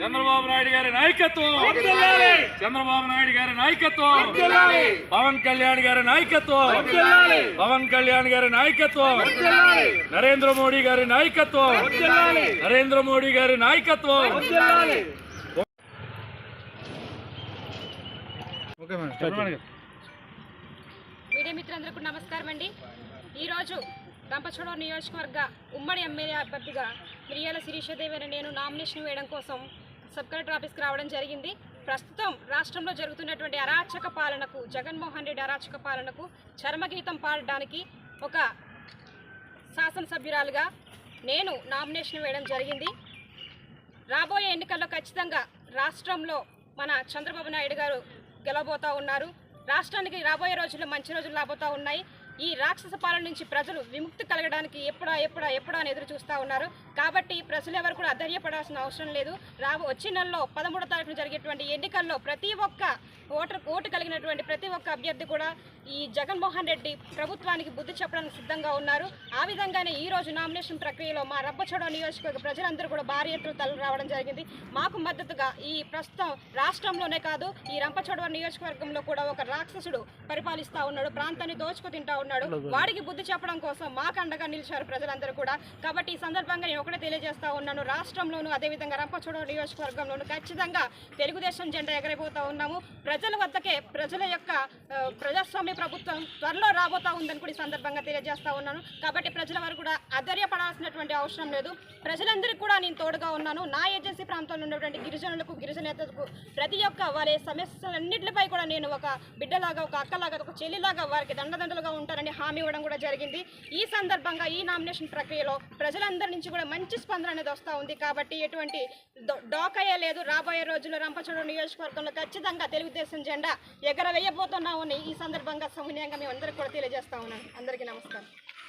చంద్రబాబు నాయుడు గారి నాయకత్వం. చంద్రబాబు నాయుడు గారి నాయకత్వం. పవన్ కళ్యాణ్ గారి నాయకత్వం. పవన్ కళ్యాణ్ గారి నాయకత్వం. నరేంద్ర మోడీ గారి నాయకత్వం. నరేంద్ర మోడీ గారి నాయకత్వం. మీడియా మిత్రులందరికీ నమస్కారం అండి. ఈరోజు రంపచోడవరం నియోజకవర్గ ఉమ్మడి ఎమ్మెల్యే అభ్యర్థిగా మిరియాల శిరీషదేవి నేను నామినేషన్ వేయడం కోసం సబ్ కలెక్టర్ ఆఫీస్కి రావడం జరిగింది. ప్రస్తుతం రాష్ట్రంలో జరుగుతున్నటువంటి అరాచక పాలనకు జగన్మోహన్ రెడ్డి అరాచక పాలనకు చర్మగీతం పాడడానికి ఒక శాసనసభ్యురాలుగా నేను నామినేషన్ వేయడం జరిగింది. రాబోయే ఎన్నికల్లో ఖచ్చితంగా రాష్ట్రంలో మన చంద్రబాబు నాయుడు గారు గెలవబోతూ ఉన్నారు. రాష్ట్రానికి రాబోయే రోజుల్లో మంచి రోజులు రాబోతా ఉన్నాయి. ఈ రాక్షస పాలన నుంచి ప్రజలు విముక్తి కలగడానికి ఎప్పుడా ఎప్పుడా ఎప్పుడా అని ఎదురు చూస్తూ ఉన్నారు. కాబట్టి ప్రజలు ఎవరు కూడా అధైర్యపడాల్సిన అవసరం లేదు. రాబో వచ్చే నెలలో పదమూడో తారీఖున జరిగేటువంటి ఎన్నికల్లో ప్రతి ఒక్క ఓటర్ ఓటు కలిగినటువంటి ప్రతి ఒక్క అభ్యర్థి కూడా ఈ జగన్మోహన్ రెడ్డి ప్రభుత్వానికి బుద్ధి చెప్పడానికి సిద్ధంగా ఉన్నారు. ఆ విధంగానే ఈ రోజు నామినేషన్ ప్రక్రియలో మా రబ్బచోడ నియోజకవర్గ ప్రజలందరూ కూడా భారీ ఎత్తున తరలి రావడం జరిగింది. మాకు మద్దతుగా ఈ ప్రస్తుతం రాష్ట్రంలోనే కాదు ఈ రంపచోడవ నియోజకవర్గంలో కూడా ఒక రాక్షసుడు పరిపాలిస్తూ ఉన్నాడు ప్రాంతాన్ని దోచుకు తింటా ఉన్నాడు. వాడికి బుద్ధి చెప్పడం కోసం మాకు అండగా నిలిచారు ప్రజలందరూ కూడా. కాబట్టి ఈ సందర్భంగా నేను ఒకటే తెలియజేస్తా ఉన్నాను. రాష్ట్రంలోనూ అదేవిధంగా రంపచోడవ నియోజకవర్గంలోనూ ఖచ్చితంగా తెలుగుదేశం జెండా ఎగరైపోతూ ఉన్నాము. ప్రజల వద్దకే ప్రజల యొక్క ప్రజాస్వామ్య ప్రజాస్వామ్య ప్రభుత్వం. త్వరలో రాబోతా ఉందని కూడా ఈ సందర్భంగా తెలియజేస్తా ఉన్నాను. కాబట్టి ప్రజల వారు కూడా అధైర్యపడాల్సినటువంటి అవసరం లేదు. ప్రజలందరికీ కూడా నేను తోడుగా ఉన్నాను. నా ఏజెన్సీ ప్రాంతంలో ఉన్నటువంటి గిరిజనులకు గిరిజనేతలకు ప్రతి ఒక్క వారి సమస్యలన్నింటిపై కూడా నేను ఒక బిడ్డలాగా ఒక అక్కలాగా ఒక చెల్లిలాగా వారికి దండదండలుగా ఉంటానని హామీ ఇవ్వడం కూడా జరిగింది. ఈ సందర్భంగా ఈ నామినేషన్ ప్రక్రియలో ప్రజలందరి నుంచి కూడా మంచి స్పందన అనేది వస్తూ ఉంది. కాబట్టి ఎటువంటి దొ- డోకయ్య లేదు. రాబోయే రోజుల్లో రంపచోడు నియోజకవర్గంలో ఖచ్చితంగా తెలుగుదేశం జెండా ఎగరవేయబోతున్నామని ఈ సందర్భంగా సమన్వయంగా మేము అందరికి కూడా తెలియజేస్తా ఉన్నాను అందరికీ నమస్కారం.